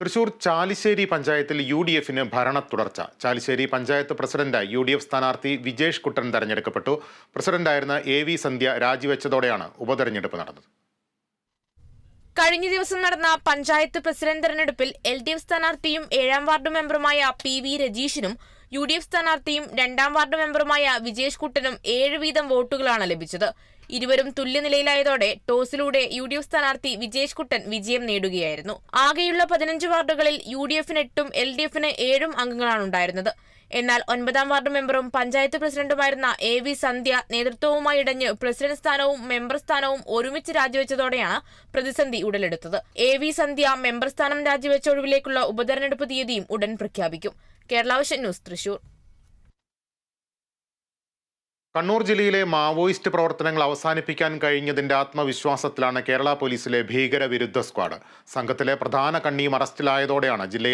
തൃശൂർ ചാലിശ്ശേരി പഞ്ചായത്തിൽ U D എഫിന് ഭരണ തുടർച്ച ചാലിശ്ശേരി പഞ്ചായത്ത് പ്രസിഡന്റായി യു ഡി എഫ് സ്ഥാനാർത്ഥി വിജേഷ് കുട്ടൻ തെരഞ്ഞെടുക്കപ്പെട്ടു. പ്രസിഡന്റായിരുന്ന എ വി സന്ധ്യ രാജിവെച്ചതോടെയാണ് ഉപതെരഞ്ഞെടുപ്പ് നടന്നത്. കഴിഞ്ഞ ദിവസം നടന്ന പഞ്ചായത്ത് പ്രസിഡന്റ് തെരഞ്ഞെടുപ്പിൽ എൽ ഡി എഫ് സ്ഥാനാർത്ഥിയും ഏഴാം വാർഡ് മെമ്പറുമായ പി വി രജീഷിനും യു ഡി എഫ് സ്ഥാനാർത്ഥിയും രണ്ടാം വാർഡ് മെമ്പറുമായ വിജേഷ് കുട്ടനും ഏഴ് വീതം വോട്ടുകളാണ് ലഭിച്ചത്. ഇരുവരും തുല്യനിലയിലായതോടെ ടോസിലൂടെ യു ഡി എഫ് സ്ഥാനാർത്ഥി വിജേഷ് കുട്ടൻ വിജയം നേടുകയായിരുന്നു. ആകെയുള്ള പതിനഞ്ച് വാർഡുകളിൽ യു ഡി എഫിന് എട്ടും എൽ ഡി എഫിന് ഏഴും അംഗങ്ങളാണ് ഉണ്ടായിരുന്നത് എന്നാൽ ഒൻപതാം വാർഡ് മെമ്പറും പഞ്ചായത്ത് പ്രസിഡന്റുമായിരുന്ന എ വി സന്ധ്യ നേതൃത്വവുമായി ഇടഞ്ഞ് പ്രസിഡന്റ് സ്ഥാനവും മെമ്പർ സ്ഥാനവും ഒരുമിച്ച് രാജിവെച്ചതോടെയാണ് പ്രതിസന്ധി ഉടലെടുത്തത്. എ വി സന്ധ്യ മെമ്പർ സ്ഥാനം രാജിവെച്ച ഒഴിവിലേക്കുള്ള ഉപതെരഞ്ഞെടുപ്പ് തീയതിയും ഉടൻ പ്രഖ്യാപിക്കും. കേരളാവശ്യ ന്യൂസ് തൃശൂർ. കണ്ണൂർ ജില്ലയിലെ മാവോയിസ്റ്റ് പ്രവർത്തനങ്ങൾ അവസാനിപ്പിക്കാൻ കഴിഞ്ഞതിന്റെ ആത്മവിശ്വാസത്തിലാണ് കേരള പോലീസിലെ ഭീകരവിരുദ്ധ സ്ക്വാഡ്. സംഘത്തിലെ പ്രധാന കണ്ണിയും അറസ്റ്റിലായതോടെയാണ് ജില്ലയിൽ